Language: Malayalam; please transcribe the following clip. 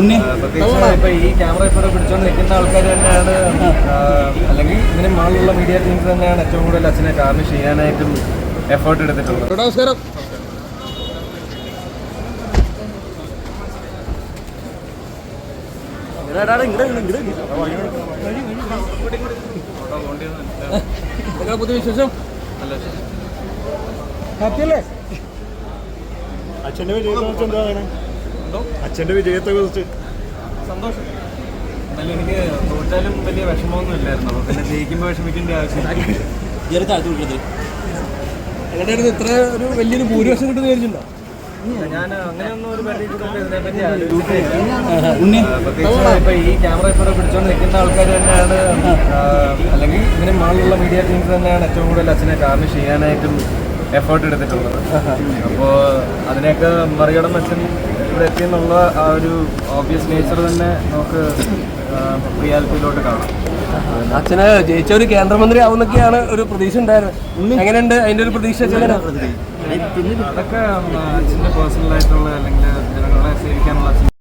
ഉണ്ണി. ഇപ്പൊ ഈ ക്യാമറ ഇപ്പോൾ പിടിച്ചോണ്ട് നിൽക്കുന്ന ആൾക്കാർ തന്നെയാണ്. ആ, അല്ലെങ്കിൽ ഇതിന് മുകളിലുള്ള മീഡിയ ടീംസ് തന്നെയാണ് ഏറ്റവും കൂടുതൽ അച്ഛനെ കാരണം ചെയ്യാനായിട്ടും എഫേർട്ട് എടുത്തിട്ടുള്ളത്. നമസ്കാരം. നിങ്ങളെ പുതിയ വിശേഷം? വിജയത്തെ കുറിച്ച് എന്താ അച്ഛന്റെ വിജയത്തെ കുറിച്ച്. സന്തോഷം. എനിക്ക് തോറ്റാലും വലിയ വിഷമമൊന്നും ഇല്ലായിരുന്നു. അപ്പോൾ പിന്നെ ജയിക്കുമ്പോൾ വിഷമിക്കേണ്ട ആവശ്യമില്ല. എങ്ങനെയായിരുന്നു? ഇത്ര ഒരു വലിയൊരു ഭൂരിപക്ഷം കിട്ടുന്ന വിചാരിച്ചിട്ടുണ്ടോ? ഞാൻ അങ്ങനെയൊന്നും ഒരു ഇതിനെപ്പറ്റി ആലോചിച്ചിട്ടില്ല. ഉണ്ണി. പ്രത്യേകിച്ച് ഇപ്പൊ ഈ ക്യാമറ ഇപ്പോൾ പിടിച്ചോണ്ട് നിൽക്കുന്ന ആൾക്കാർ തന്നെയാണ്. അല്ലെങ്കിൽ ഇതിന് മുകളിലുള്ള മീഡിയ ടീംസ് തന്നെയാണ് ഏറ്റവും കൂടുതൽ അച്ഛനെ കാരണം ചെയ്യാനായിട്ടും എഫേർട്ട് എടുത്തിട്ടുള്ളത്. അപ്പോൾ അതിനെയൊക്കെ മറികടന്ന് അച്ഛൻ ഇവിടെ എത്തിയെന്നുള്ള ആ ഒരു ഓബിയസ് നേച്ചർ തന്നെ നമുക്ക് റിയാലിറ്റിയിലോട്ട് കാണാം. അച്ഛന് ജയിച്ച ഒരു കേന്ദ്രമന്ത്രി ആവുന്നൊക്കെയാണ് ഒരു പ്രതീക്ഷ ഉണ്ടായിരുന്നത്. എങ്ങനെയുണ്ട് അതിന്റെ ഒരു പ്രതീക്ഷ അതൊക്കെ അച്ഛന്റെ പേഴ്സണൽ ആയിട്ടുള്ള അല്ലെങ്കിൽ ജനങ്ങളെ സേവിക്കാനുള്ള